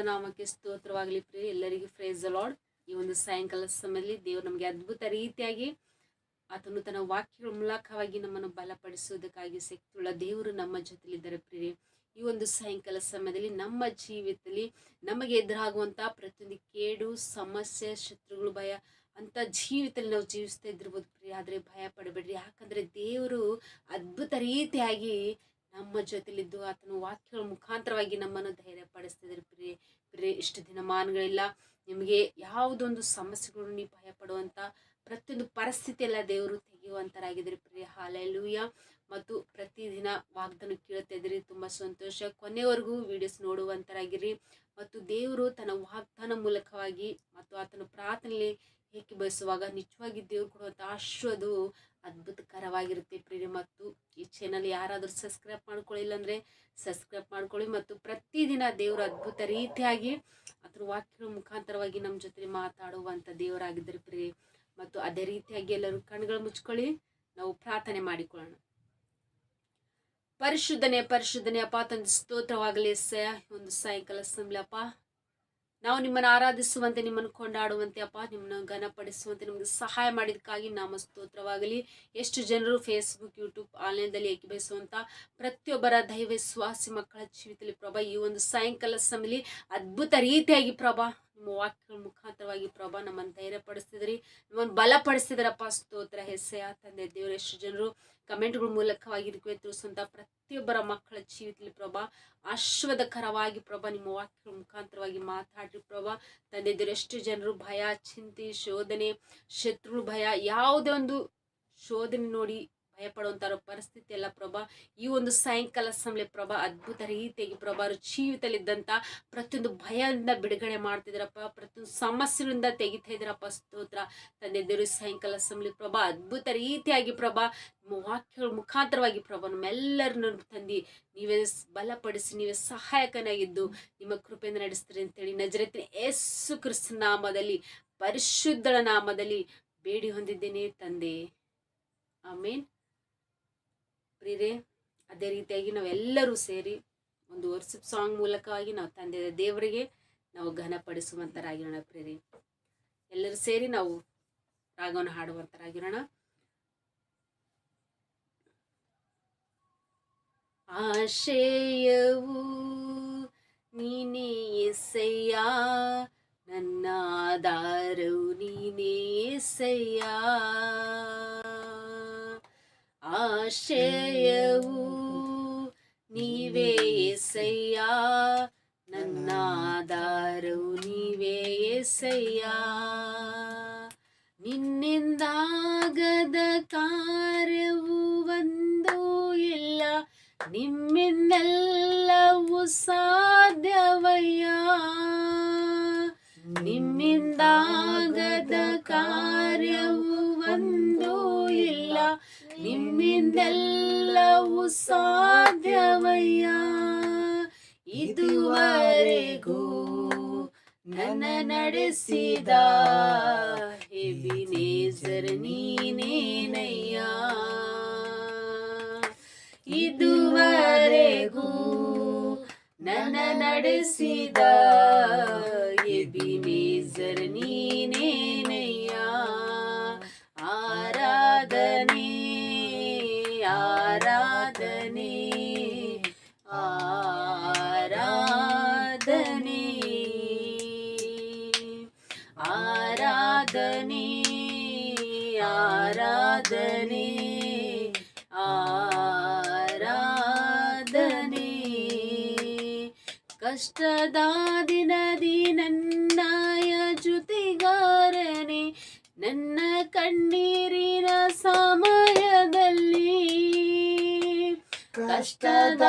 ನಾಮಕ್ಕೆ ಸ್ತೋತ್ರವಾಗಲಿ ಪ್ರಿಯ ಎಲ್ಲರಿಗೂ ಫ್ರೇಸ್ ಲಾರ್ಡ್ ಈ ಒಂದು ಸಾಯಂಕಾಲ ಸಮಯದಲ್ಲಿ ದೇವರು ನಮಗೆ ಅದ್ಭುತ ರೀತಿಯಾಗಿ ಆತನು ತನ್ನ ವಾಕ್ಯಗಳ ಮೂಲಕವಾಗಿ ನಮ್ಮನ್ನು ಬಲಪಡಿಸುವುದಕ್ಕಾಗಿ ಶಕ್ತಿಯುಳ್ಳ ದೇವರು ನಮ್ಮ ಜೊತೆಲಿದ್ದಾರೆ ಪ್ರಿಯೆ ಈ ಒಂದು ಸಾಯಂಕಾಲ ಸಮಯದಲ್ಲಿ ನಮ್ಮ ಜೀವಿತದಲ್ಲಿ ನಮಗೆ ಎದುರಾಗುವಂಥ ಪ್ರತಿಯೊಂದು ಕೇಡು, ಸಮಸ್ಯೆ, ಶತ್ರುಗಳು, ಭಯ, ಅಂತ ಜೀವಿತದಲ್ಲಿ ನಾವು ಜೀವಿಸ್ತಾ ಇದ್ದಿರ್ಬೋದು ಪ್ರಿಯ ಆದರೆ ಭಯ ಪಡಬೇಡ್ರಿ. ಯಾಕಂದರೆ ದೇವರು ಅದ್ಭುತ ರೀತಿಯಾಗಿ ನಮ್ಮ ಜೊತೆಲಿದ್ದು ಆತನ ವಾಕ್ಯಗಳ ಮುಖಾಂತರವಾಗಿ ನಮ್ಮನ್ನು ಧೈರ್ಯ ಪಡಿಸ್ತಿದ್ರು ಪ್ರಿಯ, ಪ್ರಿಯೆ, ಇಷ್ಟು ದಿನಮಾನಗಳಿಲ್ಲ ನಿಮಗೆ ಯಾವುದೊಂದು ಸಮಸ್ಯೆಗಳು ನೀವು ಭಯ ಪಡುವಂಥ ಪ್ರತಿಯೊಂದು ಪರಿಸ್ಥಿತಿ ಎಲ್ಲ ದೇವರು ತೆಗೆಯುವಂತರಾಗಿದ್ದಾರೆ ಪ್ರಿಯ. ಹಾಲೆಲೂಯ. ಮತ್ತು ಪ್ರತಿದಿನ ವಾಗ್ದಾನ ಕೇಳ್ತಾ ಇದ್ರಿ ತುಂಬ ಸಂತೋಷ. ಕೊನೆವರೆಗೂ ವಿಡಿಯೋಸ್ ನೋಡುವಂತರಾಗಿರಿ. ಮತ್ತು ದೇವರು ತನ್ನ ವಾಗ್ದಾನ ಮೂಲಕವಾಗಿ ಮತ್ತು ಆತನ ಪ್ರಾರ್ಥನೆಯಲ್ಲಿ ಏಕೆ ಬಯಸುವಾಗ ನಿಜವಾಗಿ ದೇವರು ಕೊಡುವಂಥ ಆಶ್ವದು ಅದ್ಭುತಕರವಾಗಿರುತ್ತೆ ಪ್ರಿಯ ಮತ್ತು ಈ ಚಾನಲ್ ಯಾರಾದರೂ ಸಬ್ಸ್ಕ್ರೈಬ್ ಮಾಡ್ಕೊಳ್ಳಿಲ್ಲ ಅಂದರೆ ಸಬ್ಸ್ಕ್ರೈಬ್ ಮಾಡ್ಕೊಳ್ಳಿ ಮತ್ತು ಪ್ರತಿದಿನ ದೇವರು ಅದ್ಭುತ ರೀತಿಯಾಗಿ ಅದ್ರ ವಾಕ್ಯಗಳ ಮುಖಾಂತರವಾಗಿ ನಮ್ಮ ಜೊತೆ ಮಾತಾಡುವಂಥ ದೇವರಾಗಿದ್ದರು ಪ್ರಿಯ ಮತ್ತು ಅದೇ ರೀತಿಯಾಗಿ ಎಲ್ಲರೂ ಕಣ್ಗಳು ಮುಚ್ಕೊಳ್ಳಿ. ನಾವು ಪ್ರಾರ್ಥನೆ ಮಾಡಿಕೊಳ್ಳೋಣ. ಪರಿಶುದ್ಧನೆ ಪರಿಶುದ್ಧನೆ, ಅಪ್ಪ ತಂದು, ಸ್ತೋತ್ರವಾಗಲಿ ಸ ಒಂದು ಸಾಯಂಕಾಲ ಸಮಲಪ್ಪ ನಾವು ನಿಮ್ಮನ್ನು ಆರಾಧಿಸುವಂತೆ, ನಿಮ್ಮನ್ನು ಕೊಂಡಾಡುವಂತೆ, ಅಪ್ಪ, ನಿಮ್ಮನ್ನು ಘನಪಡಿಸುವಂತೆ, ನಿಮಗೆ ಸಹಾಯ ಮಾಡಿದಕ್ಕಾಗಿ ನಾಮ ಸ್ತೋತ್ರವಾಗಲಿ. ಎಷ್ಟು ಜನರು ಫೇಸ್ಬುಕ್ ಯೂಟ್ಯೂಬ್ ಆನ್ಲೈನ್ದಲ್ಲಿ ಏಕೀಭವಿಸುವಂಥ ಪ್ರತಿಯೊಬ್ಬರ ದೈವ ವಿಶ್ವಾಸಿ ಮಕ್ಕಳ ಜೀವಿತದಲ್ಲಿ ಪ್ರಭಾ, ಈ ಒಂದು ಸಾಯಂಕಾಲ ಸಮಯದಲ್ಲಿ ಅದ್ಭುತ ರೀತಿಯಾಗಿ ಪ್ರಭಾ ವಾಕ್ಯಗಳ ಮುಖಾಂತರವಾಗಿ ಪ್ರಭಾ ನಮ್ಮನ್ನು ಧೈರ್ಯಪಡಿಸ್ತಿದ್ರಿ. ನಮ್ಮನ್ನು ಬಲಪಡಿಸಿದ್ರಪ್ಪ ಸ್ತೋತ್ರ. ಹೆಸೆಯ ತಂದೆ, ದೇವರು ಎಷ್ಟು ಜನರು ಕಮೆಂಟ್ಗಳ ಮೂಲಕವಾಗಿ ರಿಕ್ವೆಸ್ಟ್ ತಿಳಿಸುವಂಥ ಪ್ರತಿಯೊಬ್ಬರ ಮಕ್ಕಳ ಜೀವಿತದಲ್ಲಿ ಪ್ರಭಾ ಆಶ್ವದಕರವಾಗಿ ಪ್ರಭಾ ನಿಮ್ಮ ವಾಕ್ಯಗಳ ಮುಖಾಂತರವಾಗಿ ಮಾತಾಡ್ರಿ ಪ್ರಭಾ. ತಂದೆ, ದೇವರು ಎಷ್ಟು ಜನರು ಭಯ, ಚಿಂತೆ, ಶೋಧನೆ ಶತ್ರು ಭಯ, ಯಾವುದೇ ಒಂದು ಶೋಧನೆ ನೋಡಿ ಭಯಪಡುವಂಥ ಪರಿಸ್ಥಿತಿ ಎಲ್ಲ ಪ್ರಭಾ, ಈ ಒಂದು ಸಾಯಂಕಾಲ ಸಮಯ ಪ್ರಭಾ ಅದ್ಭುತ ರೀತಿಯಾಗಿ ಪ್ರಭಾ ಜೀವಿತದಲ್ಲಿದ್ದಂಥ ಪ್ರತಿಯೊಂದು ಭಯದಿಂದ ಬಿಡುಗಡೆ ಮಾಡ್ತಿದ್ರಪ್ಪ ಪ್ರತಿಯೊಂದು ಸಮಸ್ಯೆಗಳಿಂದ ತೆಗಿತಾ ಇದ್ರಪ್ಪ ಸ್ತೋತ್ರ. ತಂದೆ ದೇವರು, ಸಾಯಂಕಾಲ ಸಮಯ ಪ್ರಭಾ ಅದ್ಭುತ ರೀತಿಯಾಗಿ ಪ್ರಭಾ ವಾಕ್ಯ ವಾಕ್ಯಗಳ ಮುಖಾಂತರವಾಗಿ ಪ್ರಭಾ ನಮ್ಮೆಲ್ಲರನ್ನು ತಂದು, ನೀವೇ ಬಲಪಡಿಸಿ, ನೀವೇ ಸಹಾಯಕನಾಗಿದ್ದು, ನಿಮ್ಮ ಕೃಪೆಯಿಂದ ನಡೆಸ್ತೀರಿ ಅಂತೇಳಿ ನಜರತ್ತಿನ ಯೇಸು ಕ್ರಿಸ್ತ ನಾಮದಲ್ಲಿ, ಪರಿಶುದ್ಧಳ ನಾಮದಲ್ಲಿ ಬೇಡಿ ಹೊಂದಿದ್ದೇನೆ ತಂದೆ. ಆಮೇನ್. ಪ್ರಿಯರೇ ಅದೇ ರೀತಿಯಾಗಿ ನಾವೆಲ್ಲರೂ ಸೇರಿ ಒಂದು ವರ್ಷದ ಸಾಂಗ್ ಮೂಲಕವಾಗಿ ನಾವು ತಂದೆ ದೇವರಿಗೆ ನಾವು ಘನಪಡಿಸುವಂತರಾಗಿರೋಣ ಪ್ರೇರಿ ಎಲ್ಲರೂ ಸೇರಿ ನಾವು ರಾಗವನ್ನು ಹಾಡುವಂತರಾಗಿರೋಣ. ಆಶಯವು ನೀನೇ ಎಸಯ್ಯ ನನ್ನ ಆಧಾರವು ನೀನೇ ಎಸಯ್ಯ ಆಶಯವು ನೀವೇ ಎಸಯ್ಯ ನನ್ನ ಆಧಾರವು ನೀವೇ ಎಸಯ್ಯ ನಿನ್ನಿಂದಾಗದ ಕಾರ್ಯವು ಒಂದು ಇಲ್ಲ ನಿಮ್ಮಿಂದೆಲ್ಲವೂ ಸಾಧ್ಯವಯ್ಯ ನಿಮ್ಮಿಂದಾಗದ ಕಾರ್ಯವು ಒಂದು ಇಲ್ಲ ನಿಮ್ಮಿಂದೆಲ್ಲವೂ ಸಾಧ್ಯವಯ್ಯ. ಇದುವರೆಗೂ ನನ್ನ ನಡೆಸಿದ ಎಬಿನೇಸರ್ ನೀನೇನಯ್ಯ. ಇದುವರೆಗೂ ನನ್ನ ನಡೆಸಿದ ಎಬಿನೇಸರ್ ನೀನೇನಯ್ಯ ಕಷ್ಟದ ದಿನದಿ ನನ್ನಯ ಜೊತೆಗಾರನೆ ನನ್ನ ಕಣ್ಣೀರಿನ ಸಮಯದಲ್ಲಿ. ಕಷ್ಟದ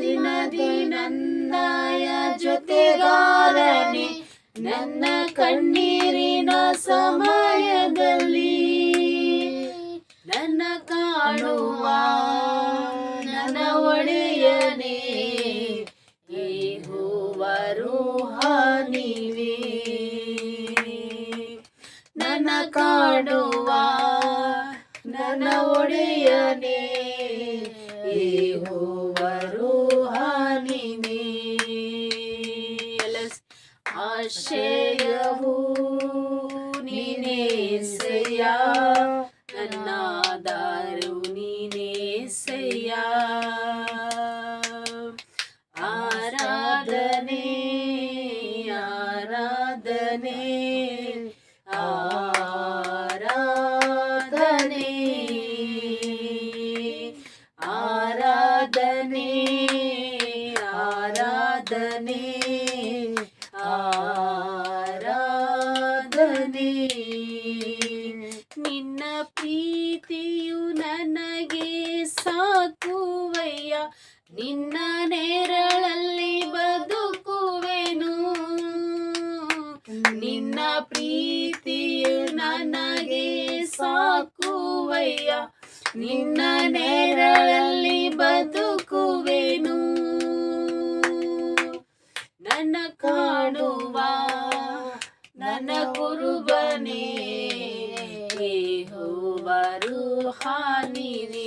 ದಿನದಿ ನನ್ನಯ ಜೊತೆಗಾರನೆ ನನ್ನ ಕಣ್ಣೀರಿನ ಸಮಯದಲ್ಲಿ. ನನ್ನ ಕಾಣುವ, ನನ್ನ ಒಡೆಯನೇ. ನೀವೇ ನನ್ನ ಕಾಣುವ ನನ್ನ ಒಡೆಯನೇ ಯೆಹೋವರು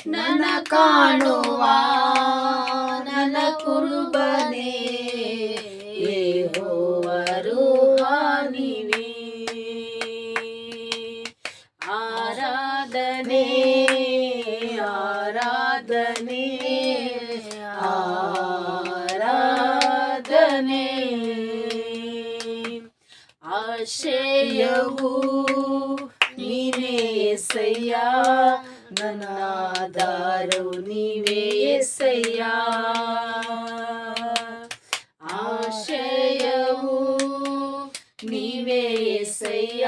ನನ ನನ್ನ ಕಾಣುವ ನನ್ನ ಕುರುಬನೇ ಆಶಯವು ನೀವೇ ಸಯ್ಯ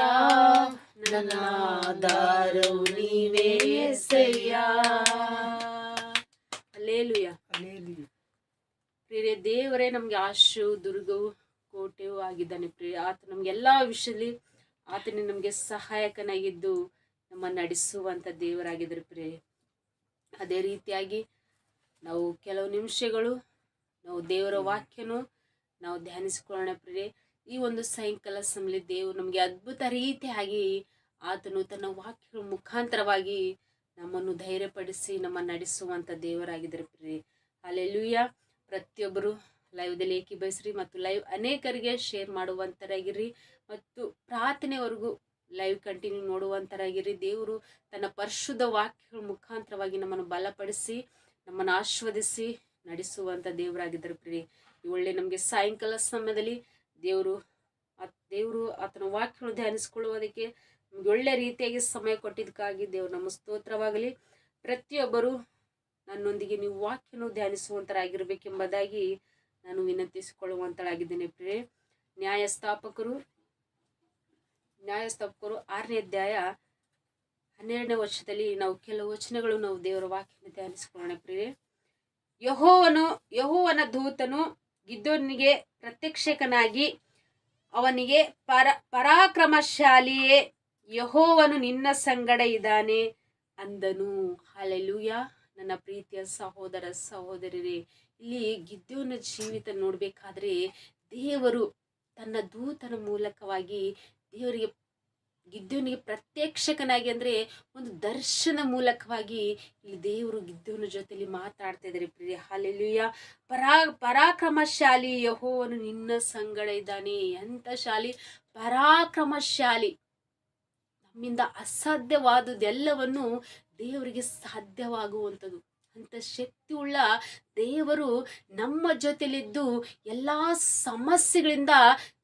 ನನ್ನ ದಾರು ನೀವೇ ಸಯ್ಯ ಅಲ್ಲೇಲುಯ್ಯ ಪ್ರಿಯ ದೇವರೇ ನಮ್ಗೆ ಆಶು ದುರ್ಗವು ಕೋಟೆಯೂ ಆಗಿದ್ದಾನೆ ಪ್ರಿಯ ಆತ ನಮ್ಗೆಲ್ಲಾ ವಿಷಯದಲ್ಲಿ ಆತನೇ ನಮಗೆ ಸಹಾಯಕನಾಗಿದ್ದು ನಮ್ಮ ನಡೆಸುವಂತ ದೇವರಾಗಿದ್ರು ಪ್ರಿಯ ಅದೇ ರೀತಿಯಾಗಿ ನಾವು ಕೆಲವು ನಿಮಿಷಗಳು ನಾವು ದೇವರ ವಾಕ್ಯನೂ ನಾವು ಧ್ಯಾನಿಸಿಕೊಳ್ಳೋಣ ಪ್ರಿಯೆ ಈ ಒಂದು ಸಾಯಂಕಾಲ ಸಮಯ ದೇವರು ನಮಗೆ ಅದ್ಭುತ ರೀತಿಯಾಗಿ ಆತನು ತನ್ನ ವಾಕ್ಯಗಳ ಮುಖಾಂತರವಾಗಿ ನಮ್ಮನ್ನು ಧೈರ್ಯಪಡಿಸಿ ನಮ್ಮ ನಡೆಸುವಂಥ ದೇವರಾಗಿದ್ದಾರೆ ಪ್ರಿಯೆ ಅಲ್ಲೆಲ್ಲೂಯ್ಯ ಪ್ರತಿಯೊಬ್ಬರು ಲೈವ್ದಲ್ಲಿ ಏಕೀಭವಿಸ್ರಿ ಮತ್ತು ಲೈವ್ ಅನೇಕರಿಗೆ ಶೇರ್ ಮಾಡುವಂಥರಾಗಿರ್ರಿ ಮತ್ತು ಪ್ರಾರ್ಥನೆವರೆಗೂ ಲೈವ್ ಕಂಟಿನ್ಯೂ ನೋಡುವಂಥರಾಗಿರ್ರಿ ದೇವರು ತನ್ನ ಪರಿಶುದ್ಧ ವಾಕ್ಯಗಳ ಮುಖಾಂತರವಾಗಿ ನಮ್ಮನ್ನು ಬಲಪಡಿಸಿ ನಮ್ಮನ್ನು ಆಶ್ವದಿಸಿ ನಡೆಸುವಂಥ ದೇವರಾಗಿದ್ದರು ಪ್ರಿಯ ಒಳ್ಳೆ ನಮಗೆ ಸಾಯಂಕಾಲ ಸಮಯದಲ್ಲಿ ದೇವರು ದೇವರು ಆತನ ವಾಕ್ಯಗಳು ಧ್ಯಾನಿಸಿಕೊಳ್ಳುವುದಕ್ಕೆ ನಮ್ಗೆ ಒಳ್ಳೆ ರೀತಿಯಾಗಿ ಸಮಯ ಕೊಟ್ಟಿದ್ದಕ್ಕಾಗಿ ದೇವರು ನಮ್ಮ ಸ್ತೋತ್ರವಾಗಲಿ. ಪ್ರತಿಯೊಬ್ಬರು ನನ್ನೊಂದಿಗೆ ನೀವು ವಾಕ್ಯನು ಧ್ಯಾನಿಸುವಂತರಾಗಿರ್ಬೇಕೆಂಬುದಾಗಿ ನಾನು ವಿನಂತಿಸಿಕೊಳ್ಳುವಂತಳಾಗಿದ್ದೇನೆ ಪ್ರಿಯೆ ನ್ಯಾಯಸ್ಥಾಪಕರು ನ್ಯಾಯಸ್ಥಾಪಕರು ಆರನೇ ಅಧ್ಯಾಯ ಹನ್ನೆರಡನೇ ವರ್ಷದಲ್ಲಿ ನಾವು ಕೆಲವು ವಚನಗಳು ನಾವು ದೇವರ ವಾಕ್ಯನ ಧ್ಯಾನಿಸಿಕೊಳ್ಳೋಣ ಪ್ರಿಯೆ ಯಹೋವನು, ಯಹೋವನ ದೂತನು ಗಿದ್ದೋನಿಗೆ ಪ್ರತ್ಯಕ್ಷಕನಾಗಿ ಅವನಿಗೆ ಪರ, ಪರಾಕ್ರಮಶಾಲಿಯೇ, ಯಹೋವನು ನಿನ್ನ ಸಂಗಡ ಇದ್ದಾನೆ ಅಂದನು. ಹಾಲೆಲೂಯ ನನ್ನ ಪ್ರೀತಿಯ ಸಹೋದರ ಸಹೋದರರೇ, ಇಲ್ಲಿ ಗಿದ್ದೋನ ಜೀವಿತ ನೋಡಬೇಕಾದ್ರೆ ದೇವರು ತನ್ನ ದೂತನ ಮೂಲಕವಾಗಿ ದೇವರಿಗೆ ಗಿದ್ದೋನಿಗೆ ಪ್ರತ್ಯಕ್ಷಕನಾಗಿ ಅಂದರೆ ಒಂದು ದರ್ಶನ ಮೂಲಕವಾಗಿ ಇಲ್ಲಿ ದೇವರು ಗಿದ್ದೋನ ಜೊತೆಲಿ ಮಾತಾಡ್ತಾ ಇದ್ದಾರೆ. ಪ್ರಿಯ ಹಾಲೆಲುಯ್ಯ ಪರಾ, ಪರಾಕ್ರಮಶಾಲಿ ಯಹೋವನು ನಿನ್ನ ಸಂಗಡ ಇದ್ದಾನೆ ಎಂಥ ಶಾಲಿ, ಪರಾಕ್ರಮಶಾಲಿ. ನಮ್ಮಿಂದ ಅಸಾಧ್ಯವಾದುದೆಲ್ಲವನ್ನು ದೇವರಿಗೆ ಸಾಧ್ಯವಾಗುವಂಥದ್ದು. ಅಂಥ ಶಕ್ತಿ ಉಳ್ಳ ದೇವರು ನಮ್ಮ ಜೊತೆಲಿದ್ದು ಎಲ್ಲಾ ಸಮಸ್ಯೆಗಳಿಂದ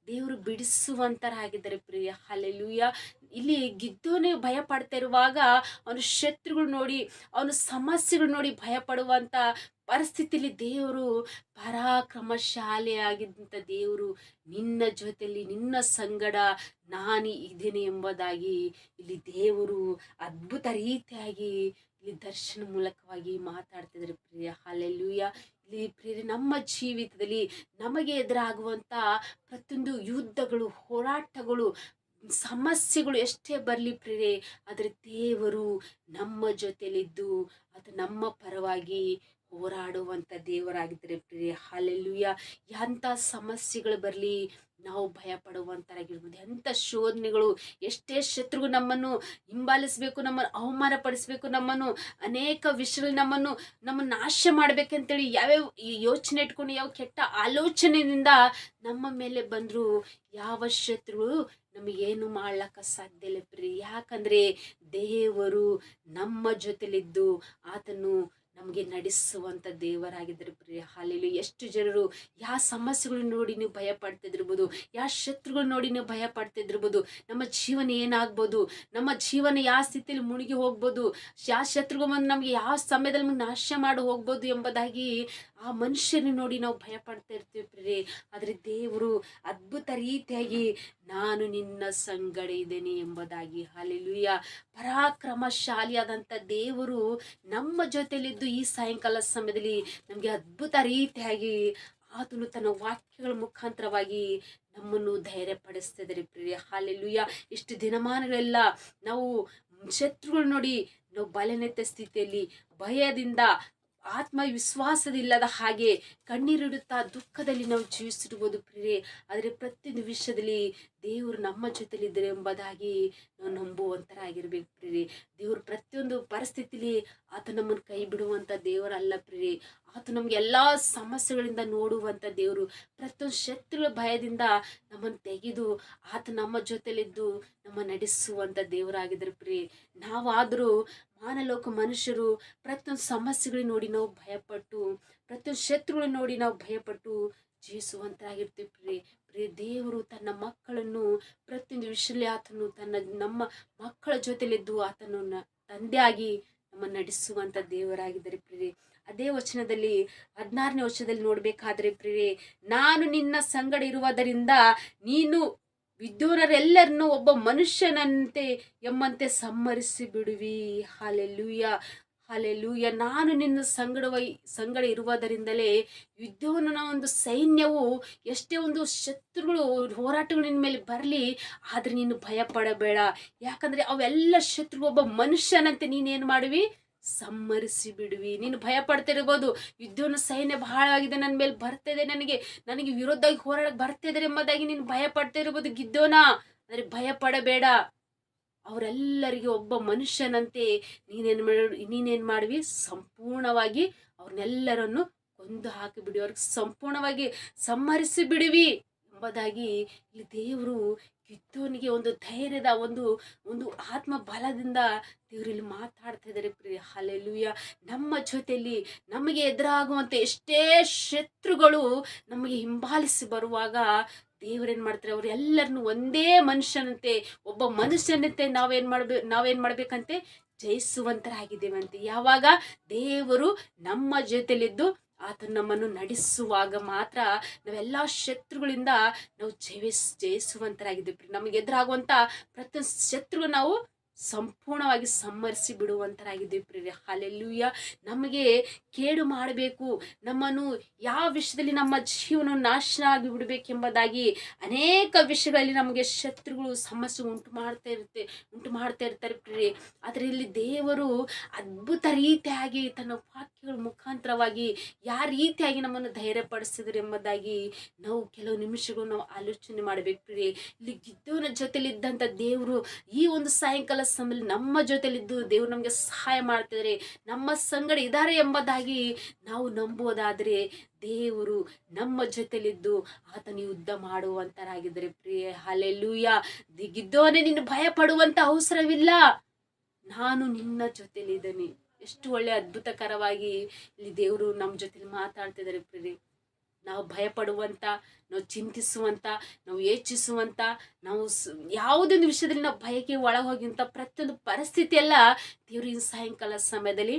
ದೇವರು ಬಿಡಿಸುವಂತರಾಗಿದ್ದಾರೆ ಪ್ರಿಯ. ಹಾಲೆಲೂಯ ಇಲ್ಲಿ ಗಿದ್ದೋನೇ ಭಯ ಪಡ್ತಾ ಇರುವಾಗ ಅವನು ಶತ್ರುಗಳು ನೋಡಿ, ಅವನು ಸಮಸ್ಯೆಗಳು ನೋಡಿ ಭಯ ಪರಿಸ್ಥಿತಿಯಲ್ಲಿ ದೇವರು ಪರಾಕ್ರಮಶಾಲಿಯಾಗಿದ್ದಂಥ ದೇವರು, ನಿನ್ನ ಜೊತೆಯಲ್ಲಿ ನಿನ್ನ ಸಂಗಡ ನಾನು ಇದ್ದೇನೆ ಎಂಬುದಾಗಿ ಇಲ್ಲಿ ದೇವರು ಅದ್ಭುತ ರೀತಿಯಾಗಿ ಇಲ್ಲಿ ದರ್ಶನ ಮೂಲಕವಾಗಿ ಮಾತಾಡ್ತಿದ್ದಾರೆ ಪ್ರಿಯ. ಹಾಲೆಲ್ಲೂಯ. ಪ್ರಿಯ ನಮ್ಮ ಜೀವಿತದಲ್ಲಿ ನಮಗೆ ಎದುರಾಗುವಂಥ ಪ್ರತಿಯೊಂದು ಯುದ್ಧಗಳು, ಹೋರಾಟಗಳು, ಸಮಸ್ಯೆಗಳು ಎಷ್ಟೇ ಬರಲಿ ಪ್ರೇರೆ, ಆದರೆ ದೇವರು ನಮ್ಮ ಜೊತೆಲಿದ್ದು ಅದು ನಮ್ಮ ಪರವಾಗಿ ಹೋರಾಡುವಂಥ ದೇವರಾಗಿದ್ದಾರೆ ಪ್ರಿಯ ಹಾಲೆಲ್ಲೂಯ. ಎಂಥ ಸಮಸ್ಯೆಗಳು ಬರಲಿ, ನಾವು ಭಯ ಪಡುವಂತರಾಗಿರ್ಬೋದು ಎಂಥ ಶೋಧನೆಗಳು, ಎಷ್ಟೇ ಶತ್ರುಗಳು ನಮ್ಮನ್ನು ಹಿಂಬಾಲಿಸಬೇಕು ನಮ್ಮನ್ನು ಅವಮಾನ ಪಡಿಸಬೇಕು ನಮ್ಮನ್ನು ಅನೇಕ ವಿಷಯಗಳು ನಮ್ಮನ್ನು ನಮ್ಮನ್ನು ನಾಶ ಮಾಡಬೇಕಂತೇಳಿ ಯಾವ್ಯಾವ ಯೋಚನೆ ಇಟ್ಕೊಂಡು, ಯಾವ ಕೆಟ್ಟ ಆಲೋಚನೆಯಿಂದ ನಮ್ಮ ಮೇಲೆ ಬಂದರೂ ಯಾವ ಶತ್ರುಗಳು ನಮಗೇನು ಮಾಡ್ಲಕ್ಕ ಸಾಧ್ಯ ಇಲ್ಲ ಪ್ರಿ ಯಾಕಂದರೆ ದೇವರು ನಮ್ಮ ಜೊತೆಲಿದ್ದು, ಆತನು ನಮಗೆ ನಡೆಸುವಂಥ ದೇವರಾಗಿದ್ದರು ಪ್ರಿಯ. ಹಾಲೆಲು ಎಷ್ಟು ಜನರು ಯಾವ ಸಮಸ್ಯೆಗಳು ನೋಡಿ ನೀವು ಭಯ ಪಡ್ತಿದ್ದಿರ್ಬೋದು ಯಾವ ಶತ್ರುಗಳು ನೋಡಿ ನೀವು ಭಯ ಪಡ್ತಿದ್ದಿರ್ಬೋದು, ನಮ್ಮ ಜೀವನ ಏನಾಗ್ಬೋದು, ನಮ್ಮ ಜೀವನ ಯಾವ ಸ್ಥಿತಿಯಲ್ಲಿ ಮುಳುಗಿ ಹೋಗ್ಬೋದು ಯಾವ ಶತ್ರುಗಳು ಬಂದು ನಮಗೆ ಯಾವ ಸಮಯದಲ್ಲಿ ನಮಗೆ ನಾಶ ಮಾಡಿ ಹೋಗ್ಬೋದು ಎಂಬುದಾಗಿ ಆ ಮನುಷ್ಯನ ನೋಡಿ ನಾವು ಭಯ ಪಡ್ತಾ ಇರ್ತೀವಿ ಪ್ರಿಯ ಆದರೆ ದೇವರು ಅದ್ಭುತ ರೀತಿಯಾಗಿ ನಾನು ನಿನ್ನ ಸಂಗಡ ಇದ್ದೇನೆ ಎಂಬುದಾಗಿ. ಹಾಲೆಲುಯ್ಯ. ಪರಾಕ್ರಮಶಾಲಿಯಾದಂಥ ದೇವರು ನಮ್ಮ ಜೊತೆಲಿದ್ದು ಈ ಸಾಯಂಕಾಲ ಸಮಯದಲ್ಲಿ ನಮಗೆ ಅದ್ಭುತ ರೀತಿಯಾಗಿ ಆತನು ತನ್ನ ವಾಕ್ಯಗಳ ಮುಖಾಂತರವಾಗಿ ನಮ್ಮನ್ನು ಧೈರ್ಯ ಪಡಿಸ್ತಿದ್ದಾರೆ ಪ್ರಿಯ. ಹಾಲೆಲ್ಲುಯ್ಯ ಇಷ್ಟು ದಿನಮಾನಗಳೆಲ್ಲ ನಾವು ಶತ್ರುಗಳು ನೋಡಿ ನಾವು ಬಲನೆತ್ತ ಸ್ಥಿತಿಯಲ್ಲಿ ಭಯದಿಂದ ಆತ್ಮವಿಶ್ವಾಸದಿಲ್ಲದ ಹಾಗೆ ಕಣ್ಣೀರಿಡುತ್ತಾ ದುಃಖದಲ್ಲಿ ನಾವು ಜೀವಿಸಿರ್ಬೋದು ಪ್ರಿಯರೇ. ಆದರೆ ಪ್ರತಿಯೊಂದು ವಿಷಯದಲ್ಲಿ ದೇವರು ನಮ್ಮ ಜೊತೆಲಿದ್ದಾರೆ ಎಂಬುದಾಗಿ ನಾವು ನಂಬುವಂತರಾಗಿರ್ಬೇಕು ಪ್ರಿಯರೇ. ದೇವರು ಪ್ರತಿಯೊಂದು ಪರಿಸ್ಥಿತಿಲಿ ಆತ ನಮ್ಮನ್ನು ಕೈ ಬಿಡುವಂಥ ದೇವರಲ್ಲ ಪ್ರಿಯರೇ. ಆತ ನಮಗೆ ಎಲ್ಲ ಸಮಸ್ಯೆಗಳಿಂದ ನೋಡುವಂಥ ದೇವರು. ಪ್ರತಿಯೊಂದು ಶತ್ರುಗಳ ಭಯದಿಂದ ನಮ್ಮನ್ನು ತೆಗೆದು ಆತ ನಮ್ಮ ಜೊತೆಲಿದ್ದು ನಮ್ಮ ನಡೆಸುವಂಥ ದೇವರಾಗಿದ್ದಾರೆ ಪ್ರಿಯರಿ. ನಾವಾದರೂ ಮಾನಲೋಕ ಮನುಷ್ಯರು ಪ್ರತಿಯೊಂದು ಸಮಸ್ಯೆಗಳನ್ನ ನೋಡಿ ನಾವು ಭಯಪಟ್ಟು, ಪ್ರತಿಯೊಂದು ಶತ್ರುಗಳನ್ನ ನೋಡಿ ನಾವು ಭಯಪಟ್ಟು ಜೀವಿಸುವಂತಾಗಿರ್ತೀವಿ ಪ್ರಿಯ ಪ್ರಿಯ ದೇವರು ತನ್ನ ಮಕ್ಕಳನ್ನು ಪ್ರತಿಯೊಂದು ವಿಷಯದಲ್ಲಿ ಆತನು ತನ್ನ ನಮ್ಮ ಮಕ್ಕಳ ಜೊತೆಲಿದ್ದು ಆತನು ತಂದೆ ತಂದೆಯಾಗಿ ನಮ್ಮ ನಡೆಸುವಂಥ ದೇವರಾಗಿದ್ದಾರೆ ಪ್ರಿಯೆ ಅದೇ ವಚನದಲ್ಲಿ, ಹದಿನಾರನೇ ವರ್ಷದಲ್ಲಿ ನೋಡಬೇಕಾದ್ರೆ ಪ್ರಿಯೆ ನಾನು ನಿನ್ನ ಸಂಗಡ ಇರುವುದರಿಂದ ನೀನು ವಿದ್ಯುರರೆಲ್ಲರನ್ನು ಒಬ್ಬ ಮನುಷ್ಯನಂತೆ ಎಂಬಂತೆ ಸಮ್ಮರಿಸಿ ಬಿಡುವಿ. ಹಾಲೆಲ್ಲೂಯ್ಯ ಹಾಲೆಲ್ಲೂಯ್ಯ ನಾನು ನಿನ್ನ ಸಂಗಡವ, ಸಂಗಡ ಇರುವುದರಿಂದಲೇ ಯುದ್ಧವನ್ನ ಒಂದು ಸೈನ್ಯವು ಎಷ್ಟೇ ಒಂದು ಶತ್ರುಗಳು, ಹೋರಾಟಗಳು ನಿನ್ನ ಮೇಲೆ ಬರಲಿ, ಆದರೆ ನೀನು ಭಯಪಡಬೇಡ. ಯಾಕಂದರೆ ಅವೆಲ್ಲ ಶತ್ರು ಒಬ್ಬ ಮನುಷ್ಯನಂತೆ ನೀನೇನು ಮಾಡುವಿ? ಸಮ್ಮರಿಸಿ ಬಿಡುವಿ. ನೀನು ಭಯ ಪಡ್ತಿರ್ಬೋದು ಯುದ್ಧವನ್ನು ಸೈನ್ಯ ಬಹಳ ಆಗಿದೆ, ನನ್ನ ಮೇಲೆ ಬರ್ತಿದೆ ನನಗೆ. ನನಗೆ ವಿರೋಧವಾಗಿ ಹೋರಾಡಕ್ಕೆ ಬರ್ತಿದ್ರೆ ಎಂಬುದಾಗಿ ನೀನು ಭಯ ಪಡ್ತಾ ಇರ್ಬೋದು ಗಿದ್ದೋನಾ. ಅಂದರೆ ಭಯ ಪಡಬೇಡ ಅವರೆಲ್ಲರಿಗೆ ಒಬ್ಬ ಮನುಷ್ಯನಂತೆ ನೀನೇನು ಮಾಡಿ, ನೀನೇನು ಮಾಡುವಿ? ಸಂಪೂರ್ಣವಾಗಿ ಅವ್ರನ್ನೆಲ್ಲರನ್ನು ಕೊಂದು ಹಾಕಿ ಬಿಡಿ ಅವ್ರಿಗೆ ಸಂಪೂರ್ಣವಾಗಿ ಸಂಹರಿಸಿ ಬಿಡುವಿ. ಎಂಬುದಾಗಿ ಇಲ್ಲಿ ದೇವರು ಕಿತ್ತೋನಿಗೆ ಒಂದು ಧೈರ್ಯದ ಒಂದು ಒಂದು ಆತ್ಮ ಬಲದಿಂದ ದೇವರಲ್ಲಿ ಮಾತಾಡ್ತಾ ಇದ್ದಾರೆ ಪ್ರಿಯ. ಹಾಲೆಲುಯ್ಯ ನಮ್ಮ ಜೊತೆಯಲ್ಲಿ ನಮಗೆ ಎದುರಾಗುವಂಥ ಎಷ್ಟೇ ಶತ್ರುಗಳು ನಮಗೆ ಹಿಂಬಾಲಿಸಿ ಬರುವಾಗ ದೇವರೇನು ಮಾಡ್ತಾರೆ? ಅವ್ರು ಎಲ್ಲರನ್ನು ಒಂದೇ ಮನುಷ್ಯನಂತೆ, ಒಬ್ಬ ಮನುಷ್ಯನಂತೆ ನಾವೇನು ಮಾಡ್ಬೇಕು ನಾವೇನು ಮಾಡ್ಬೇಕಂತೆ? ಜಯಿಸುವಂತರಾಗಿದ್ದೇವಂತೆ. ಯಾವಾಗ? ದೇವರು ನಮ್ಮ ಜೊತೆಲಿದ್ದು ಆತ ನಮ್ಮನ್ನು ನಡೆಸುವಾಗ ಮಾತ್ರ ನಾವೆಲ್ಲ ಶತ್ರುಗಳಿಂದ ನಾವು ಜಯಿಸ್ ಜಯಿಸುವಂತರಾಗಿದ್ದೀವಿ. ನಮಗೆ ಎದುರಾಗುವಂಥ ಪ್ರತಿಯೊಂದು ಶತ್ರುಗಳು ನಾವು ಸಂಪೂರ್ಣವಾಗಿ ಸಮ್ಮರಿಸಿ ಬಿಡುವಂತರಾಗಿದ್ದೀವಿ ಪ್ರಿಯ ಹಾಲೆಲ್ಲೂಯ್ಯ ನಮಗೆ ಕೇಡು ಮಾಡಬೇಕು. ನಮ್ಮನ್ನು ಯಾವ ವಿಷಯದಲ್ಲಿ ನಮ್ಮ ಜೀವನ ನಾಶನ ಆಗಿ ಬಿಡಬೇಕೆಂಬುದಾಗಿ ಅನೇಕ ವಿಷಯಗಳಲ್ಲಿ ನಮಗೆ ಶತ್ರುಗಳು ಸಮಸ್ಯೆ ಉಂಟು ಮಾಡ್ತಾ ಇರುತ್ತೆ, ಉಂಟು ಮಾಡ್ತಾ ಇರ್ತಾರೆ ಪ್ರಿಯೆ ಆದರೆ ಇಲ್ಲಿ ದೇವರು ಅದ್ಭುತ ರೀತಿಯಾಗಿ ತನ್ನ ವಾಕ್ಯಗಳ ಮುಖಾಂತರವಾಗಿ ಯಾವ ರೀತಿಯಾಗಿ ನಮ್ಮನ್ನು ಧೈರ್ಯಪಡಿಸಿದ್ರು ಎಂಬುದಾಗಿ ನಾವು ಕೆಲವು ನಿಮಿಷಗಳು ನಾವು ಆಲೋಚನೆ ಮಾಡಬೇಕು ಪ್ರಿಯೆ ಇಲ್ಲಿ ಗಿದ್ದವನ ಜೊತೆಲಿದ್ದಂಥ ದೇವರು ಈ ಒಂದು ಸಾಯಂಕಾಲ ಸಮಯದಲ್ಲಿ ನಮ್ಮ ಜೊತೆಲಿದ್ದು ದೇವರು ನಮಗೆ ಸಹಾಯ ಮಾಡ್ತಿದ್ದಾರೆ ನಮ್ಮ ಸಂಗಡ ಇದ್ದಾರೆ ಎಂಬುದಾಗಿ ನಾವು ನಂಬೋದಾದರೆ ದೇವರು ನಮ್ಮ ಜೊತೆಲಿದ್ದು ಆತನ ಯುದ್ಧ ಮಾಡುವಂತರಾಗಿದ್ದಾರೆ ಪ್ರಿಯ, ಹಾಲೆಲ್ಲೂಯ. ದಿಗಿದ್ದೋನೆ ನಿನ್ನ ಭಯ ಪಡುವಂತ ಅವಸರವಿಲ್ಲ. ನಾನು ನಿನ್ನ ಜೊತೆಲಿದ್ದೇನೆ. ಎಷ್ಟು ಒಳ್ಳೆ ಅದ್ಭುತಕರವಾಗಿ ಇಲ್ಲಿ ದೇವರು ನಮ್ಮ ಜೊತೆಲಿ ಮಾತಾಡ್ತಿದ್ದಾರೆ ಪ್ರಿಯ. ನಾವು ಭಯಪಡುವಂಥ ನಾವು ಚಿಂತಿಸುವಂಥ ನಾವು ಯೋಚಿಸುವಂಥ ನಾವು ಯಾವುದೊಂದು ವಿಷಯದಲ್ಲಿ ನಾವು ಭಯಕ್ಕೆ ಒಳಗೋಗಿಂಥ ಪ್ರತಿಯೊಂದು ಪರಿಸ್ಥಿತಿಯೆಲ್ಲ ದೇವ್ರಿಗೆ ದೇವ್ರ ಸಾಯಂಕಾಲ ಸಮಯದಲ್ಲಿ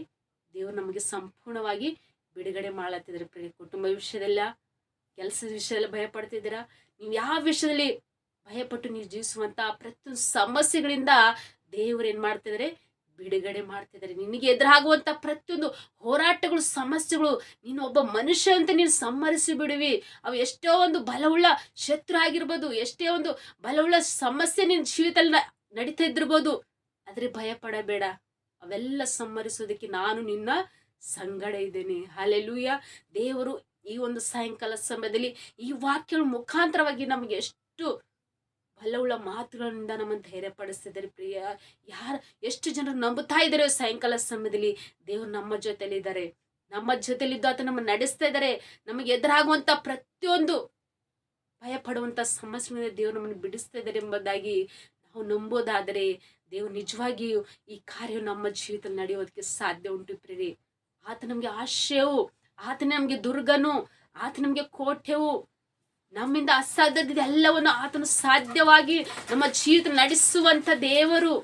ದೇವರು ನಮಗೆ ಸಂಪೂರ್ಣವಾಗಿ ಬಿಡುಗಡೆ ಮಾಡತ್ತಿದ್ದಾರೆ ಪ್ರಿಯ ಕುಟುಂಬ ವಿಷಯದಲ್ಲ, ಕೆಲಸದ ವಿಷಯದಲ್ಲಿ ಭಯ ಪಡ್ತಿದ್ದೀರಾ ನೀವು ಯಾವ ವಿಷಯದಲ್ಲಿ ಭಯಪಟ್ಟು ನೀವು ಜೀವಿಸುವಂಥ ಪ್ರತಿಯೊಂದು ಸಮಸ್ಯೆಗಳಿಂದ ದೇವರು ಏನು ಮಾಡ್ತಿದ್ದಾರೆ? ಬಿಡುಗಡೆ ಮಾಡ್ತಿದ್ದಾರೆ. ನಿನಗೆ ಎದುರಾಗುವಂಥ ಪ್ರತಿಯೊಂದು ಹೋರಾಟಗಳು, ಸಮಸ್ಯೆಗಳು ನೀನು ಒಬ್ಬ ಮನುಷ್ಯ ಅಂತ ನೀನು ಸಮ್ಮರಿಸಿ ಬಿಡುವಿ. ಅವು ಎಷ್ಟೋ ಒಂದು ಬಲವುಳ್ಳ ಶತ್ರು ಆಗಿರ್ಬೋದು, ಎಷ್ಟೇ ಒಂದು ಬಲವುಳ್ಳ ಸಮಸ್ಯೆ ನಿನ್ನ ಜೀವಿತದಲ್ಲಿ ನಡೀತಾ ಇದ್ದಿರ್ಬೋದು. ಆದರೆ ಭಯ ಪಡಬೇಡ. ಅವೆಲ್ಲ ಸಮ್ಮರಿಸೋದಕ್ಕೆ ನಾನು ನಿನ್ನ ಸಂಗಡ ಇದ್ದೇನೆ. ಅಲ್ಲೆಲ್ಲೂಯ್ಯ ದೇವರು ಈ ಒಂದು ಸಾಯಂಕಾಲ ಸಮಯದಲ್ಲಿ ಈ ವಾಕ್ಯಗಳ ಮುಖಾಂತರವಾಗಿ ನಮಗೆ ಎಷ್ಟು ಬಲವುಳ್ಳ ಮಾತುಗಳಿಂದ ನಮ್ಮನ್ನು ಧೈರ್ಯಪಡಿಸ್ತಿದ್ದಾರೆ. ಪ್ರಿಯ, ಯಾರು, ಎಷ್ಟು ಜನರು ನಂಬುತ್ತಾ ಇದ್ದಾರೆ ಸಾಯಂಕಾಲ ಸಮಯದಲ್ಲಿ? ದೇವರು ನಮ್ಮ ಜೊತೆಲಿದ್ದಾರೆ. ನಮ್ಮ ಜೊತೆಲಿದ್ದು ಆತ ನಮ್ಮ ನಡೆಸ್ತಾ ಇದ್ದಾರೆ. ನಮಗೆ ಎದುರಾಗುವಂಥ ಪ್ರತಿಯೊಂದು ಭಯ ಪಡುವಂಥ ಸಮಸ್ಯೆಯಿಂದ ದೇವರು ನಮ್ಮನ್ನು ಬಿಡಿಸ್ತಾ ಇದ್ದಾರೆ ಎಂಬುದಾಗಿ ನಾವು ನಂಬೋದಾದರೆ ದೇವರು ನಿಜವಾಗಿಯೂ ಈ ಕಾರ್ಯವು ನಮ್ಮ ಜೀವಿತ ನಡೆಯೋದಕ್ಕೆ ಸಾಧ್ಯ ಉಂಟು ಪ್ರೇರಿ ಆತ ನಮಗೆ ಆಶ್ರಯವು ಆತ ನಮಗೆ ದುರ್ಗನು, ಆತ ನಮಗೆ ಕೋಟೆವು ನಮ್ಮಿಂದ ಅಸಾಧ್ಯದ ಎಲ್ಲವನ್ನು ಆತನು ಸಾಧ್ಯವಾಗಿ ನಮ್ಮ ಜೀವಿತ ನಡೆಸುವಂತ ದೇವರು.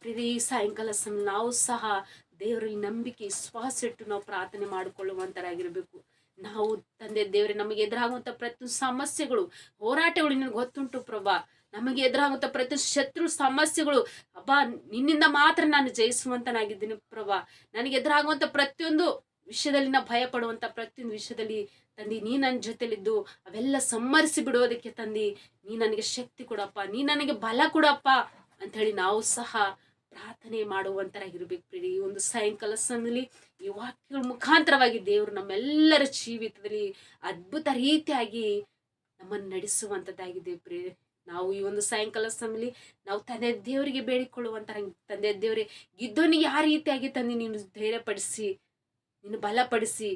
ಪ್ರೀತಿ ಸಾಯಂಕಾಲ ಸಮಯ ನಾವು ಸಹ ದೇವರಲ್ಲಿ ನಂಬಿಕೆ ವಿಶ್ವಾಸ ನಾವು ಪ್ರಾರ್ಥನೆ ಮಾಡಿಕೊಳ್ಳುವಂತರಾಗಿರ್ಬೇಕು. ನಾವು ತಂದೆ ದೇವರೇ, ನಮಗೆ ಎದುರಾಗುವಂತ ಪ್ರತಿ ಸಮಸ್ಯೆಗಳು, ಹೋರಾಟಗಳು ನಿನಗೆ ಗೊತ್ತುಂಟು ಪ್ರಭಾ. ನಮಗೆ ಎದುರಾಗುವಂತ ಪ್ರತಿ ಶತ್ರು ಸಮಸ್ಯೆಗಳು, ಅಬ್ಬಾ, ನಿನ್ನಿಂದ ಮಾತ್ರ ನಾನು ಜಯಿಸುವಂತನಾಗಿದ್ದೀನಿ ಪ್ರಭಾ. ನನಗೆ ಎದುರಾಗುವಂತ ಪ್ರತಿಯೊಂದು ವಿಷಯದಲ್ಲಿ ನಾ ಭಯ ಪಡುವಂಥ ಪ್ರತಿಯೊಂದು ವಿಷಯದಲ್ಲಿ, ತಂದಿ, ನೀ ನನ್ನ ಜೊತೆಲಿದ್ದು, ಅವೆಲ್ಲ ಸಮ್ಮರಿಸಿ ಬಿಡೋದಕ್ಕೆ ತಂದಿ, ನೀ ನನಗೆ ಶಕ್ತಿ ಕೊಡಪ್ಪ, ನೀ ನನಗೆ ಬಲ ಕೊಡಪ್ಪ ಅಂಥೇಳಿ ನಾವು ಸಹ ಪ್ರಾರ್ಥನೆ ಮಾಡುವಂತರಾಗಿರ್ಬೇಕು ಪ್ರೀತಿ. ಈ ಒಂದು ಸಾಯಂಕಾಲ ಸಮಯದಲ್ಲಿ ಈ ವಾಕ್ಯಗಳ ಮುಖಾಂತರವಾಗಿ ದೇವರು ನಮ್ಮೆಲ್ಲರ ಜೀವಿತದಲ್ಲಿ ಅದ್ಭುತ ರೀತಿಯಾಗಿ ನಮ್ಮನ್ನು ನಡೆಸುವಂಥದ್ದಾಗಿದೆ ಪ್ರಿಯ ನಾವು ಈ ಒಂದು ಸಾಯಂಕಾಲ ಸಮಯದಲ್ಲಿ ನಾವು ತಂದೆ ದೇವರಿಗೆ ಬೇಡಿಕೊಳ್ಳುವಂಥ ತಂದೆ ದೇವರೇ ಗಿದ್ದೋನಿಗೆ ಯಾವ ರೀತಿಯಾಗಿ ತಂದು ನೀನು ಧೈರ್ಯಪಡಿಸಿ ನೀನು ಬಲಪಡಿಸಿ.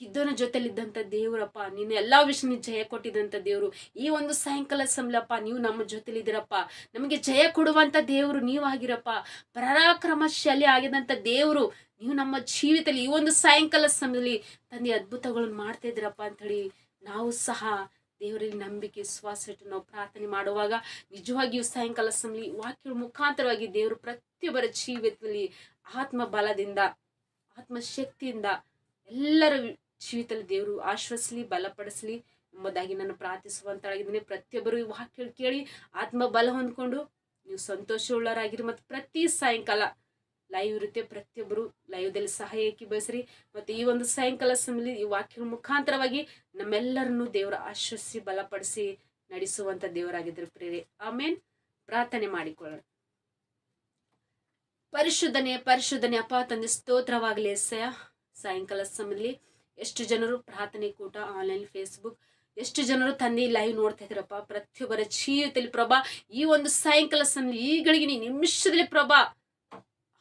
ಗಿದ್ದೋನ ಜೊತೆಲಿದ್ದಂಥ ದೇವರಪ್ಪ ನೀನು ಎಲ್ಲ ವಿಷಯ ಜಯ ಕೊಟ್ಟಿದ್ದಂಥ ದೇವರು. ಈ ಒಂದು ಸಾಯಂಕಾಲ ಸಮಲಪ್ಪ ನೀವು ನಮ್ಮ ಜೊತೆಲಿದ್ದೀರಪ್ಪ. ನಮಗೆ ಜಯ ಕೊಡುವಂಥ ದೇವರು ನೀವು ನೀವಾಗಿರಪ್ಪ ಪರಾಕ್ರಮಶಾಲಿ ಆಗಿದಂಥ ದೇವರು ನೀವು ನಮ್ಮ ಜೀವಿತದಲ್ಲಿ ಈ ಒಂದು ಸಾಯಂಕಾಲ ಸಮಯದಲ್ಲಿ ತಂದೆ ಅದ್ಭುತಗಳನ್ನು ಮಾಡ್ತಾ ಇದ್ದೀರಪ್ಪ ಅಂಥೇಳಿ ನಾವು ಸಹ ದೇವರಲ್ಲಿ ನಂಬಿಕೆ, ವಿಶ್ವಾಸ ಇಟ್ಟು ನಾವು ಪ್ರಾರ್ಥನೆ ಮಾಡುವಾಗ ನಿಜವಾಗಿಯೂ ಸಾಯಂಕಾಲ ಸಮಯದಲ್ಲಿ ವಾಕ್ಯ ಮುಖಾಂತರವಾಗಿ ದೇವರು ಪ್ರತಿಯೊಬ್ಬರ ಜೀವಿತದಲ್ಲಿ ಆತ್ಮ ಬಲದಿಂದ ಆತ್ಮಶಕ್ತಿಯಿಂದ ಎಲ್ಲರ ಜೀವಿತದಲ್ಲಿ ದೇವರು ಆಶ್ವಸಲಿ, ಬಲಪಡಿಸಲಿ ಎಂಬುದಾಗಿ ನಾನು ಪ್ರಾರ್ಥಿಸುವಂತಳಾಗಿದ್ದೀನಿ ಪ್ರತಿಯೊಬ್ಬರು ಈ ವಾಕ್ಯ ಕೇಳಿ ಆತ್ಮ ಬಲ ಹೊಂದ್ಕೊಂಡು ನೀವು ಸಂತೋಷವುಳ್ಳರಾಗಿರಿ ಮತ್ತು ಪ್ರತಿ ಸಾಯಂಕಾಲ ಲೈವ್ ಇರುತ್ತೆ ಪ್ರತಿಯೊಬ್ಬರು ಲೈವ್ದಲ್ಲಿ ಸಹಾಯಕ್ಕೆ ಬಯಸ್ರಿ ಮತ್ತು ಈ ಒಂದು ಸಾಯಂಕಾಲ ಸಮಯದಲ್ಲಿ ಈ ವಾಕ್ಯಗಳ ಮುಖಾಂತರವಾಗಿ ನಮ್ಮೆಲ್ಲರನ್ನು ದೇವರ ಆಶ್ವಸಿ ಬಲಪಡಿಸಿ ನಡೆಸುವಂತ ದೇವರಾಗಿದ್ದರು ಪ್ರೇರೆ. ಆಮೇನ್. ಪ್ರಾರ್ಥನೆ ಮಾಡಿಕೊಳ್ಳೋಣ. ಪರಿಶುದ್ಧನೆ ಪರಿಶುದ್ಧನೆ. ಅಪ್ಪ, ತಂದೆ, ಸ್ತೋತ್ರವಾಗಲಿ ಎಸ್ಸಯ ಸಾಯಂಕಾಲ ಸಮಯದಲ್ಲಿ ಎಷ್ಟು ಜನರು ಪ್ರಾರ್ಥನೆ ಕೂಟ, ಆನ್ಲೈನ್, ಫೇಸ್ಬುಕ್, ಎಷ್ಟು ಜನರು ತಂದೆ ಲೈವ್ ನೋಡ್ತಾ ಇದ್ರಪ್ಪ. ಪ್ರತಿಯೊಬ್ಬರ ಜೀವಿತದಲ್ಲಿ ಪ್ರಭಾ, ಈ ಒಂದು ಸಾಯಂಕಾಲ ಸಮಯ ಈಗಳಿಗೆ ನಿಮಿಷದಲ್ಲಿ ಪ್ರಭಾ,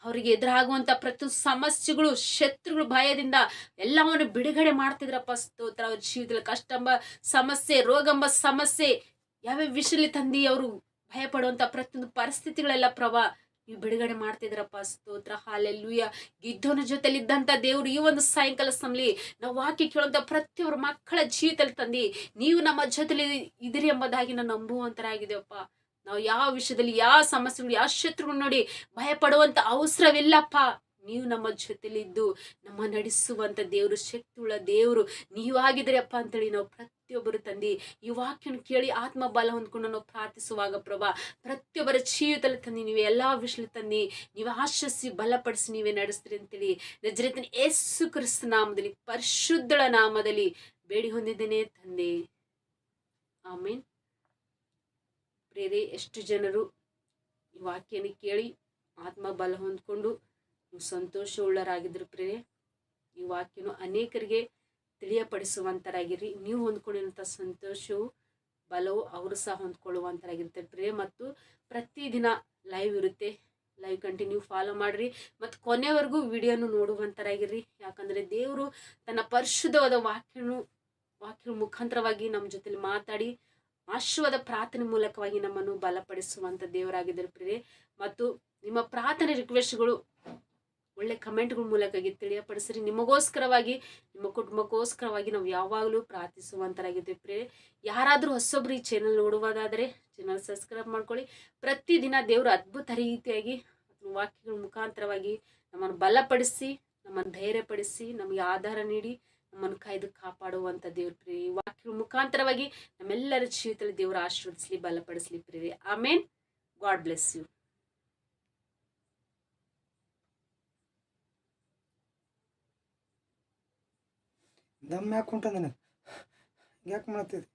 ಅವರಿಗೆ ಎದುರಾಗುವಂಥ ಪ್ರತಿ ಸಮಸ್ಯೆಗಳು, ಶತ್ರುಗಳು ಭಯದಿಂದ ಎಲ್ಲವನ್ನು ಬಿಡುಗಡೆ ಮಾಡ್ತಿದ್ರಪ್ಪ ಸ್ತೋತ್ರ, ಅವ್ರ ಜೀವಿತದಲ್ಲಿ ಕಷ್ಟ ಎಂಬ ಸಮಸ್ಯೆ ರೋಗ ಎಂಬ ಸಮಸ್ಯೆ, ಯಾವ್ಯಾವ ವಿಷಯದಲ್ಲಿ ತಂದು ಅವರು ಭಯಪಡುವಂಥ ಪ್ರತಿಯೊಂದು ಪರಿಸ್ಥಿತಿಗಳೆಲ್ಲ ಪ್ರಭಾ ನೀವು ಬಿಡುಗಡೆ ಮಾಡ್ತಿದ್ರಪ್ಪ ಸ್ತೋತ್ರ ಹಾಲೆಲ್ಲೂಯ ಗಿದ್ದೋನ ಜೊತೆಲಿದ್ದಂಥ ದೇವರು ಈ ಒಂದು ಸಾಯಂಕಾಲ ಸಮಲಿ, ನಾವು ವಾಕ್ಯ ಕೇಳುವಂತ ಪ್ರತಿಯೊಬ್ಬರು ಮಕ್ಕಳ ಜೀವಿತದಲ್ಲಿ ತಂದಿ, ನೀವು ನಮ್ಮ ಜೊತೆಲಿ ಇದಿರಿ ಎಂಬುದಾಗಿ ನಾನು ನಂಬುವಂತರಾಗಿದೆಯಪ್ಪ ನಾವು ಯಾವ ವಿಷಯದಲ್ಲಿ, ಯಾವ ಸಮಸ್ಯೆಗಳು, ಯಾವ ಶತ್ರುಗಳು ನೋಡಿ ಭಯ ಪಡುವಂತ ಅವಸರವಿಲ್ಲಪ್ಪ. ನೀವು ನಮ್ಮ ಜೊತೆಲಿದ್ದು, ನಮ್ಮ ನಡೆಸುವಂತ ದೇವರು, ಶಕ್ತಿಯುಳ್ಳ ದೇವರು ನೀವಾಗಿದ್ದೀರಪ್ಪ ಅಂತೇಳಿ ನಾವು ಪ್ರತಿಯೊಬ್ಬರು ತಂದಿ ಈ ವಾಕ್ಯನ ಕೇಳಿ ಆತ್ಮ ಬಲ ಹೊಂದ್ಕೊಂಡು ನಾವು ಪ್ರಾರ್ಥಿಸುವಾಗ ಪ್ರಭಾ, ಪ್ರತಿಯೊಬ್ಬರ ಜೀವಿತದಲ್ಲಿ ತಂದಿ, ನೀವು ಎಲ್ಲಾ ವಿಷಯ ತಂದಿ, ನೀವು ಆಶಿಸಿ ಬಲಪಡಿಸಿ ನೀವೇ ನಡೆಸ್ತೀರಿ ಅಂತೇಳಿ ನಜರೇತನ ಯೇಸು ಕ್ರಿಸ್ತ ನಾಮದಲ್ಲಿ, ಪರಿಶುದ್ಧಳ ನಾಮದಲ್ಲಿ ಬೇಡಿ ಹೊಂದಿದ್ದೇನೆ ತಂದೆ. ಆಮೇನ್. ಪ್ರೇರೆ ಎಷ್ಟು ಜನರು ಈ ವಾಕ್ಯನ ಕೇಳಿ ಆತ್ಮ ಬಲ ಹೊಂದ್ಕೊಂಡು ಸಂತೋಷವುಳ್ಳರಾಗಿದ್ದರು ಪ್ರೇರೆ ಈ ವಾಕ್ಯನು ಅನೇಕರಿಗೆ ತಿಳಿಯಪಡಿಸುವಂತರಾಗಿರಿ. ನೀವು ಹೊಂದ್ಕೊಂಡಿರುವಂಥ ಸಂತೋಷವು, ಬಲವು ಅವರು ಸಹ ಹೊಂದ್ಕೊಳ್ಳುವಂಥರಾಗಿರುತ್ತೆ ಪ್ರೇ ಮತ್ತು ಪ್ರತಿದಿನ ಲೈವ್ ಇರುತ್ತೆ. ಲೈವ್ ಕಂಟಿನ್ಯೂ ಫಾಲೋ ಮಾಡಿರಿ. ಮತ್ತು ಕೊನೆವರೆಗೂ ವಿಡಿಯೋನು ನೋಡುವಂಥರಾಗಿರ್ರಿ ಯಾಕಂದರೆ ದೇವರು ತನ್ನ ಪರಿಶುದ್ಧವಾದ ವಾಕ್ಯನು ವಾಕ್ಯ ಮುಖಾಂತರವಾಗಿ ನಮ್ಮ ಜೊತೆಲಿ ಮಾತಾಡಿ, ಆಶೀರ್ವಾದ ಪ್ರಾರ್ಥನೆ ಮೂಲಕವಾಗಿ ನಮ್ಮನ್ನು ಬಲಪಡಿಸುವಂಥ ದೇವರಾಗಿದ್ದರು ಪ್ರೇ ಮತ್ತು ನಿಮ್ಮ ಪ್ರಾರ್ಥನೆ ರಿಕ್ವೆಸ್ಟ್ಗಳು ಒಳ್ಳೆ ಕಮೆಂಟ್ಗಳ ಮೂಲಕ ತಿಳಿಯಪಡಿಸ್ರಿ. ನಿಮಗೋಸ್ಕರವಾಗಿ, ನಿಮ್ಮ ಕುಟುಂಬಕ್ಕೋಸ್ಕರವಾಗಿ ನಾವು ಯಾವಾಗಲೂ ಪ್ರಾರ್ಥಿಸುವಂತರಾಗಿದ್ದೇವೆ ಪ್ರೇ ಯಾರಾದರೂ ಹೊಸೊಬ್ರು ಈ ಚಾನಲ್ ನೋಡುವುದಾದರೆ ಚಾನಲ್ ಸಬ್ಸ್ಕ್ರೈಬ್ ಮಾಡ್ಕೊಳ್ಳಿ. ಪ್ರತಿದಿನ ದೇವರು ಅದ್ಭುತ ರೀತಿಯಾಗಿ ವಾಕ್ಯಗಳ ಮುಖಾಂತರವಾಗಿ ನಮ್ಮನ್ನು ಬಲಪಡಿಸಿ, ನಮ್ಮನ್ನು ಧೈರ್ಯಪಡಿಸಿ, ನಮಗೆ ಆಧಾರ ನೀಡಿ ನಮ್ಮನ್ನು ಕಾಯ್ದು ಕಾಪಾಡುವಂಥ ದೇವ್ರ ಪ್ರೇರಿ ವಾಕ್ಯಗಳ ಮುಖಾಂತರವಾಗಿ ನಮ್ಮೆಲ್ಲರ ಜೀವಿತದಲ್ಲಿ ದೇವರು ಆಶೀರ್ವದಿಸಲಿ, ಬಲಪಡಿಸಲಿ ಪ್ರೇರಿ ಆಮೇನ್. God bless you. ದಮ್ ಯಾಕೆ ಹೊಂಟ ನನಗೆ ಯಾಕೆ ಮಾಡತ್ತಿದ್ದೆ